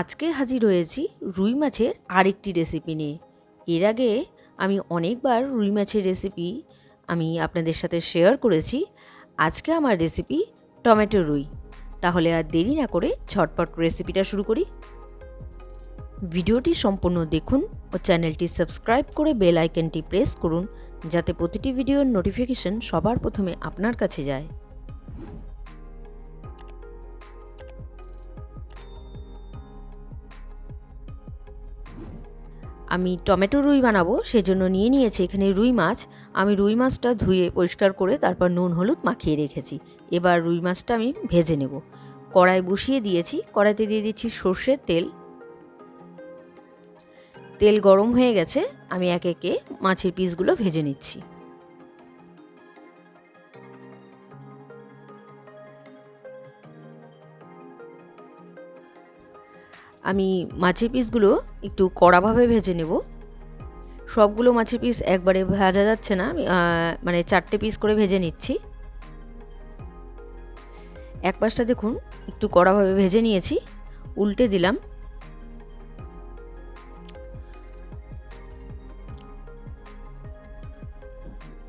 আজকে হাজির হয়েছি রুই মাছের আরেকটি রেসিপি নিয়ে। এর আগে আমি অনেকবার রুই মাছের রেসিপি আমি আপনাদের সাথে শেয়ার করেছি। আজকে আমার রেসিপি টমেটো রুই। তাহলে আর দেরি না করে ঝটপট রেসিপিটা শুরু করি। ভিডিওটি সম্পূর্ণ দেখুন ও চ্যানেলটি সাবস্ক্রাইব করে বেল আইকনটি প্রেস করুন, যাতে প্রতিটি ভিডিওর নোটিফিকেশন সবার প্রথমে আপনার কাছে যায়। আমি টমেটো রুই বানাবো, সেজন্য নিয়ে নিয়েছি এখানে রুই মাছ। আমি রুই মাছটা ধুয়ে পরিষ্কার করে তারপর নুন হলুদ মাখিয়ে রেখেছি। এবার রুই মাছটা আমি ভেজে নেব। কড়াই বসিয়ে দিয়েছি। কড়াইতে দিয়ে দিচ্ছি সর্ষের তেল। তেল গরম হয়ে গেছে। আমি একে একে মাছের পিসগুলো ভেজে নিচ্ছি। আমি মাছের পিসগুলো একটু কড়াভাবে ভেজে নেব। সবগুলো মাছের পিস একবারে ভাজা যাচ্ছে না মানে চারটে পিস করে ভেজে নিচ্ছি। এক পাশটা দেখুন একটু কড়াভাবে ভেজে নিয়েছি, উল্টে দিলাম।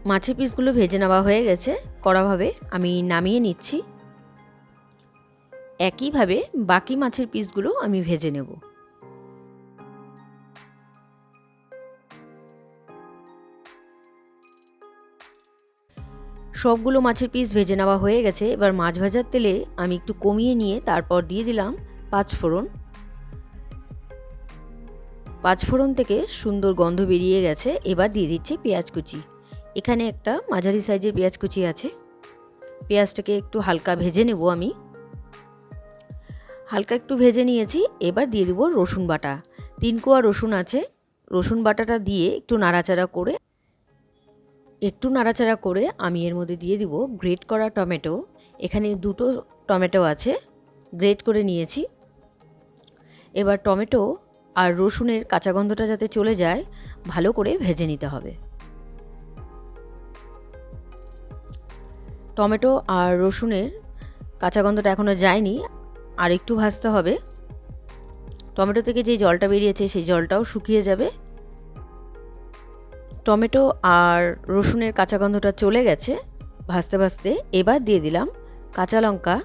মাছের পিসগুলো ভেজে নেওয়া হয়ে গেছে, কড়াভাবে আমি নামিয়ে নিচ্ছি। একইভাবে বাকি মাছের পিসগুলো আমি ভেজে নেব। সবগুলো মাছের পিস ভেজে নেওয়া হয়ে গেছে। এবার মাছ ভাজার তেলে আমি একটু কমিয়ে নিয়ে তারপর দিয়ে দিলাম পাঁচ ফোড়ন। পাঁচ ফোড়ন থেকে সুন্দর গন্ধ বেরিয়ে গেছে। এবার দিয়ে দিচ্ছি পেঁয়াজ কুচি। এখানে একটা মাঝারি সাইজের পেঁয়াজ কুচি আছে। পেঁয়াজটাকে একটু হালকা ভেজে নেব আমি। হালকা একটু ভেজে নিয়েছি, এবার দিয়ে দেবো রসুন বাটা। তিন কোয়া রসুন আছে, রসুন বাটাটা দিয়ে একটু নাড়াচাড়া করে, একটু নাড়াচাড়া করে আমি এর মধ্যে দিয়ে দিব গ্রেট করা টমেটো। এখানে দুটো টমেটো আছে, গ্রেট করে নিয়েছি। এবার টমেটো আর রসুনের কাঁচা গন্ধটা যাতে চলে যায়, ভালো করে ভেজে নিতে হবে। টমেটো আর রসুনের কাঁচা গন্ধটা এখনও যায়নি আর একটু ভাজতে হবে। টমেটো থেকে যে জলটা বেরিয়েছে, সেই জলটাও শুকিয়ে যাবে। টমেটো আর রসুনের কাঁচা গন্ধটা চলে গেছে ভাজতে ভাজতে। এবার দিয়ে দিলাম কাঁচা লঙ্কা।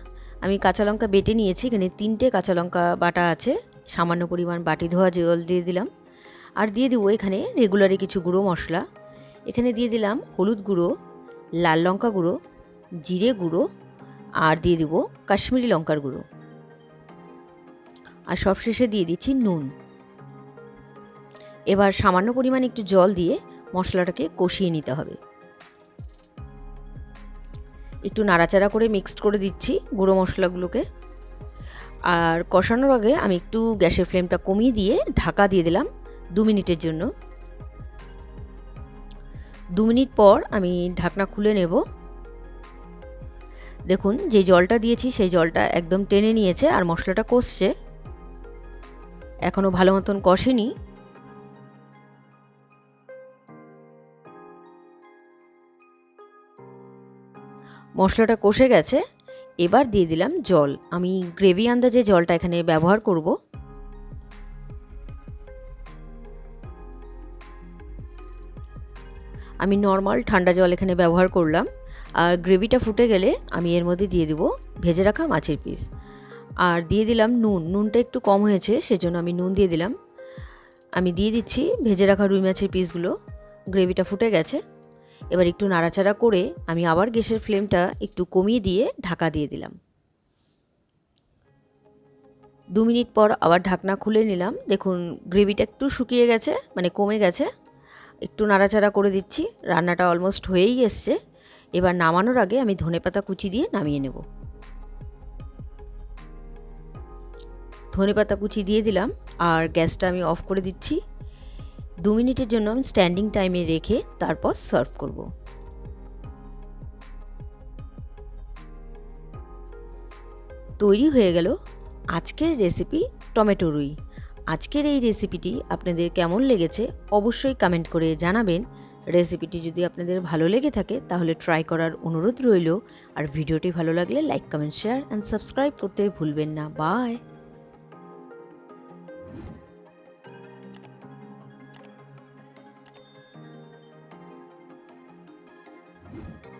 আমি কাঁচা লঙ্কা বেটে নিয়েছি, এখানে তিনটে কাঁচা লঙ্কা বাটা আছে। সামান্য পরিমাণ বাটি ধোয়া জল দিয়ে দিলাম। আর দিয়ে দেবো এখানে রেগুলারে কিছু গুঁড়ো মশলা। এখানে দিয়ে দিলাম হলুদ গুঁড়ো, লাল লঙ্কা গুঁড়ো, জিরে গুঁড়ো, আর দিয়ে দেবো কাশ্মীরি লঙ্কার গুঁড়ো। আর সবশেষে দিয়ে দিচ্ছি নুন। এবার সামান্য পরিমাণ একটু জল দিয়ে মশলাটাকে কষিয়ে নিতে হবে। একটু নাড়াচাড়া করে মিক্সড করে দিচ্ছি গুঁড়ো মশলাগুলোকে। আর কষানোর আগে আমি একটু গ্যাসের ফ্লেমটা কমিয়ে দিয়ে ঢাকা দিয়ে দিলাম দু মিনিটের জন্য। দু মিনিট পর আমি ঢাকনা খুলে নেব। দেখুন যে জলটা দিয়েছি সেই জলটা একদম টেনে নিয়েছে আর মশলাটা কষছে। এখনও ভালো মতন কষেনি? মশলাটা কষে গেছে, এবার দিয়ে দিলাম জল। আমি গ্রেভি আন্দাজে জলটা এখানে ব্যবহার করব। আমি নর্মাল ঠান্ডা জল এখানে ব্যবহার করলাম। আর গ্রেভিটা ফুটে গেলে আমি এর মধ্যে দিয়ে দেবো ভেজে রাখা মাছের পিস। আর দিয়ে দিলাম নুন। নুনটা একটু কম হয়েছে, সেজন্য আমি নুন দিয়ে দিলাম। আমি দিয়ে দিচ্ছি, ভেজে রাখা রুই মাছের পিসগুলো। গ্রেভিটা ফুটে গেছে। এবার একটু নাড়াচাড়া করে আমি আবার গ্যাসের ফ্লেমটা একটু কমিয়ে দিয়ে ঢাকা দিয়ে দিলাম। দু মিনিট পর আবার ঢাকনা খুলে নিলাম। দেখুন, গ্রেভিটা একটু শুকিয়ে গেছে মানে কমে গেছে। একটু নাড়াচাড়া করে দিচ্ছি। রান্নাটা অলমোস্ট হয়েই এসছে। এবার নামানোর আগে আমি ধনেপাতা কুচি দিয়ে নামিয়ে নেব। ধনেপাতা কুচি দিয়ে দিলাম আর গ্যাসটা আমি অফ করে দিচ্ছি। দু মিনিটের জন্য আমি স্ট্যান্ডিং টাইমে রেখে তারপর সার্ভ করব। তৈরি হয়ে গেল আজকের রেসিপি টমেটো রুই। আজকের এই রেসিপিটি আপনাদের কেমন লেগেছে অবশ্যই কমেন্ট করে জানাবেন। রেসিপিটি যদি আপনাদের ভালো লেগে থাকে তাহলে ট্রাই করার অনুরোধ রইল। আর ভিডিওটি ভালো লাগলে like, comment, share and subscribe করতে ভুলবেন না। বাই! you